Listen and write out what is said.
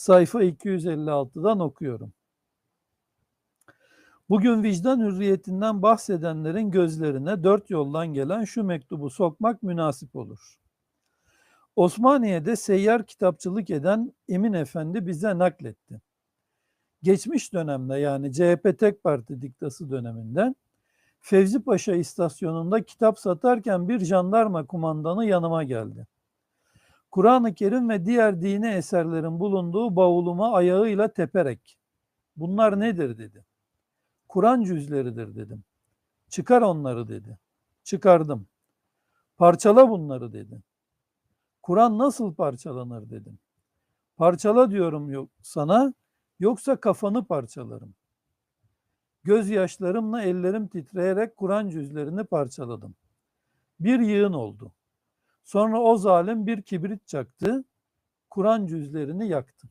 sayfa 256'dan okuyorum. Bugün vicdan hürriyetinden bahsedenlerin gözlerine dört yoldan gelen şu mektubu sokmak münasip olur. Osmaniye'de seyyar kitapçılık eden Emin Efendi bize nakletti. Geçmiş dönemde yani CHP tek parti diktası döneminde Fevzi Paşa istasyonunda kitap satarken bir jandarma kumandanı yanıma geldi. Kur'an-ı Kerim ve diğer dini eserlerin bulunduğu bavuluma ayağıyla teperek bunlar nedir dedi. Kur'an cüzleridir dedim. Çıkar onları dedi. Çıkardım. Parçala bunları dedi. Kur'an nasıl parçalanır dedim. Parçala diyorum yok sana yoksa kafanı parçalarım. Gözyaşlarımla ellerim titreyerek Kur'an cüzlerini parçaladım. Bir yığın oldu. Sonra o zalim bir kibrit çaktı, Kur'an cüzlerini yaktı.